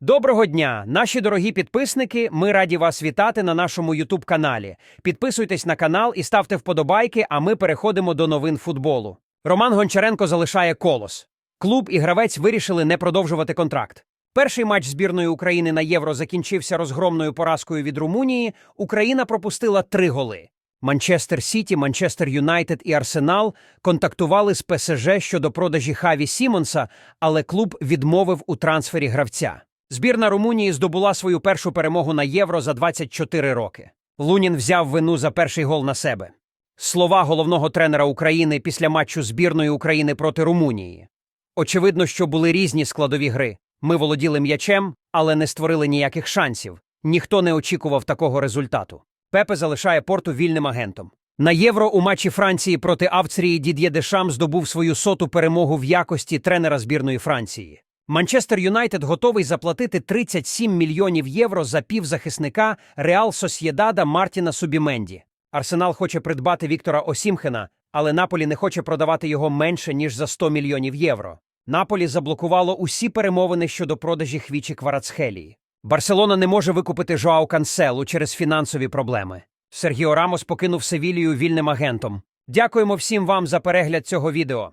Доброго дня, наші дорогі підписники. Ми раді вас вітати на нашому Ютуб каналі. Підписуйтесь на канал і ставте вподобайки, а ми переходимо до новин футболу. Роман Гончаренко залишає колос. Клуб і гравець вирішили не продовжувати контракт. Перший матч збірної України на євро закінчився розгромною поразкою від Румунії. Україна пропустила три голи. Манчестер Сіті, Манчестер Юнайтед і Арсенал контактували з ПСЖ щодо продажі Хаві Сімонса, але клуб відмовив у трансфері гравця. Збірна Румунії здобула свою першу перемогу на євро за 24 роки. Лунін взяв вину за перший гол на себе. Слова головного тренера України після матчу збірної України проти Румунії. Очевидно, що були різні складові гри. Ми володіли м'ячем, але не створили ніяких шансів. Ніхто не очікував такого результату. Пепе залишає порту вільним агентом. На євро у матчі Франції проти Австрії Дід'є Дешам здобув свою соту перемогу в якості тренера збірної Франції. Манчестер Юнайтед готовий заплатити 37 мільйонів євро за півзахисника Реал Сосєдада Мартіна Субіменді. Арсенал хоче придбати Віктора Осімхена, але Наполі не хоче продавати його менше ніж за 100 мільйонів євро. Наполі заблокувало усі перемовини щодо продажі Хвічі Кварацхелії. Барселона не може викупити Жоау Канселу через фінансові проблеми. Сергіо Рамос покинув Севілію вільним агентом. Дякуємо всім вам за перегляд цього відео.